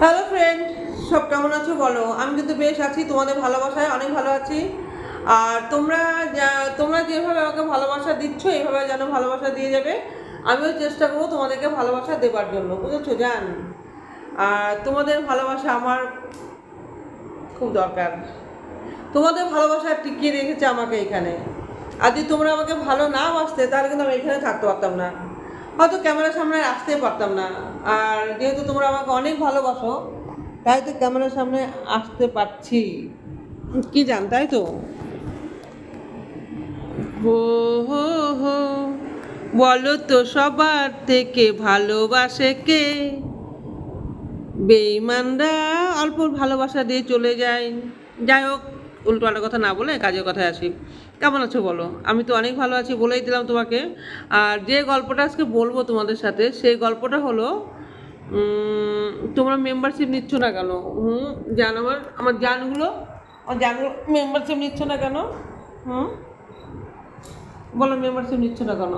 Hello friend সব কেমন আছো বলো? আমি কিন্তু বেশ আছি, তোমাদের ভালোবাসায় অনেক ভালো আছি। আর তোমরা তোমরা যেভাবে আমাকে ভালোবাসা দিচ্ছ, এইভাবে যেন ভালোবাসা দিয়ে যাবে, আমিও চেষ্টা করব তোমাদেরকে ভালোবাসা দেবার জন্য, বুঝেছ, জান? আর তোমাদের ভালোবাসা আমার খুব দরকার। তোমাদের ভালোবাসা টিকিয়ে রেখেছে আমাকে এখানে। আর যদি তোমরা আমাকে ভালো না বাসতে, তাহলে কিন্তু আমি এখানে থাকতে পারতাম না। হয়তো ক্যামেরার সামনে আসতেই পারতাম না। আর যেহেতু তোমরা আমাকে অনেক ভালোবাসো, তাই তো ক্যামেরার সামনে আসতে পারছি। কি জান, তাই তো? হো হো হো, বলো তো সবার থেকে ভালোবাসে কে? বেইমানরা অল্প ভালোবাসা দিয়ে চলে যায়। যাই হোক, উল্টোপাল্টা কথা না বলে কাজের কথায় আসি। কেমন আছো বলো? আমি তো অনেক ভালো আছি বলেই দিলাম তোমাকে। আর যে গল্পটা আজকে বলব তোমাদের সাথে, সেই গল্পটা হলো তোমরা মেম্বারশিপ নিচ্ছ না কেন? হুম, জান আমার আমার জানগুলো? আমার জানগুলো মেম্বারশিপ নিচ্ছ না কেন? হুম? বলো মেম্বারশিপ নিচ্ছ না কেন?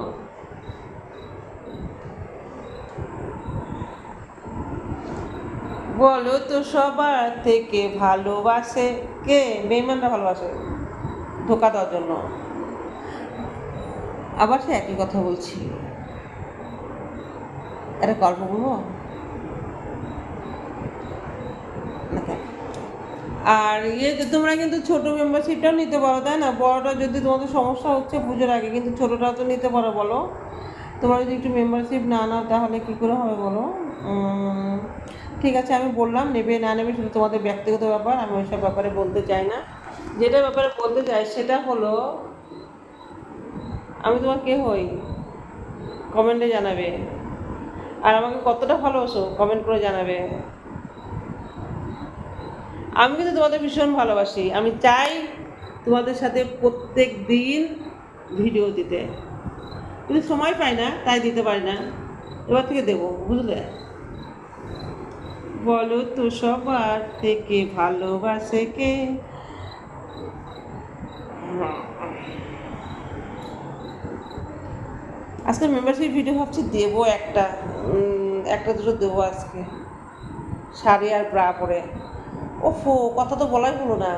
বলো তো সবার থেকে ভালোবাসে কে? বেইমানরা ভালোবাসে। ধোকা দেওয়ার জন্য। আবার সে একই কথা বলছি। একটা গল্প বলব? আর ইয়ে তোমরা কিন্তু ছোট মেম্বারশিপটাও নিতে পারো, তাই না? বড়টা যদি তোমাদের সমস্যা হচ্ছে পুজোর আগে, কিন্তু ছোটোটাও তো নিতে পারো, বলো। তোমরা যদি একটু মেম্বারশিপ না নাও, তাহলে কী করে হবে, বলো? ঠিক আছে, আমি বললাম, নেবে না নেবে সেটা তোমাদের ব্যক্তিগত ব্যাপার, আমি ওইসব ব্যাপারে বলতে চাই না। যেটা ব্যাপারে বলতে চাই সেটা হলো, আমি তোমার কে হই? কমেন্টে জানাবে। আর আমাকে কতটা ভালোবাসো কমেন্ট করে জানাবে। আমি কিন্তু তোমাদের ভীষণ ভালোবাসি। আমি চাই তোমাদের সাথে প্রত্যেক দিন ভিডিও দিতে। কিন্তু সময় পাই না, তাই দিতে পারি না। এবার থেকে দেবো, বুঝলে? বলো তো সবার থেকে ভালোবাসে কে? আজকে মেম্বারশিপ ভিডিও ভাবছি দেবো একটা। একটা দুটো দেবো আজকে। শাড়ি আর ব্রা পরে। ওফো, কথা তো বলাই হলো না।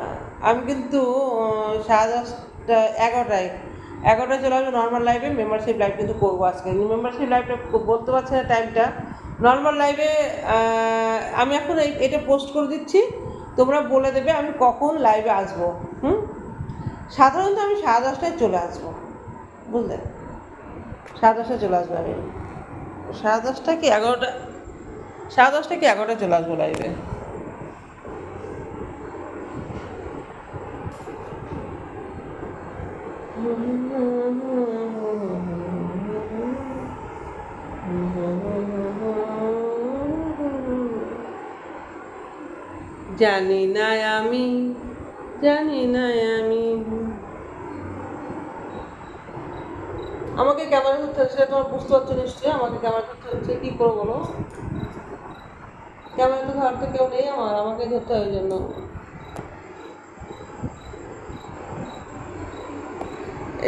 আমি কিন্তু সাড়ে দশটা, এগারোটায় এগারোটায় চলে আসব নর্মাল লাইভে মেম্বারশিপ লাইভ কিন্তু করব আজকে। মেম্বারশিপ লাইভটা বলতে পারছি না টাইমটা নর্মাল লাইভে আমি এখন এটা পোস্ট করে দিচ্ছি। তোমরা বলে দেবে আমি কখন লাইভে আসব। সাধারণত আমি সাড়ে দশটায় চলে আসব। বুঝলেন সাড়ে দশটায় চলে আসব আমি। সাড়ে দশটা কি এগারোটা সাড়ে দশটা কি এগারোটায় চলে আসব লাইভে জানি না আমি জানি না আমি। আমাকে ক্যামেরা ধরতে হচ্ছে তোমার বুঝতে পারছ নিশ্চয়ই, আমাকে ক্যামেরা ধরতে হচ্ছে কী করব বলো? ক্যামেরা তো ধরতে কেউ নেই আমার, আমাকে ধরতে হয় জন্য।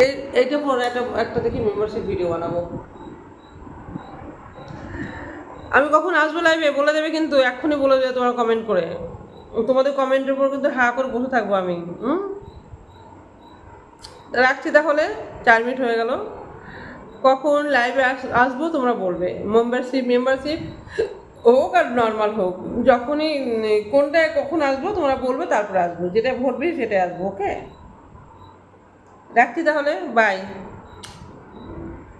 এই, এইটা পরে একটা একটা দেখি মেম্বারশিপ ভিডিও বানাবো। আমি কখন আসব লাইভে বলে দেবে কিন্তু, এক্ষুনি বলে দেবে তোমার কমেন্ট করে। তোমাদের কমেন্টের উপর কিন্তু হা করে বসে থাকব আমি। হুম? রাখছি তাহলে, চার মিনিট হয়ে গেল। কখন লাইভে আসব তোমরা বলবে। মেম্বারশিপ মেম্বারশিপ হোক আর নর্মাল হোক। যখনই, কোনটায় কখন আসব তোমরা বলবে, তারপরে আসব। যেটা ভরবে সেটাই আসব ওকে রাখছি তাহলে বাই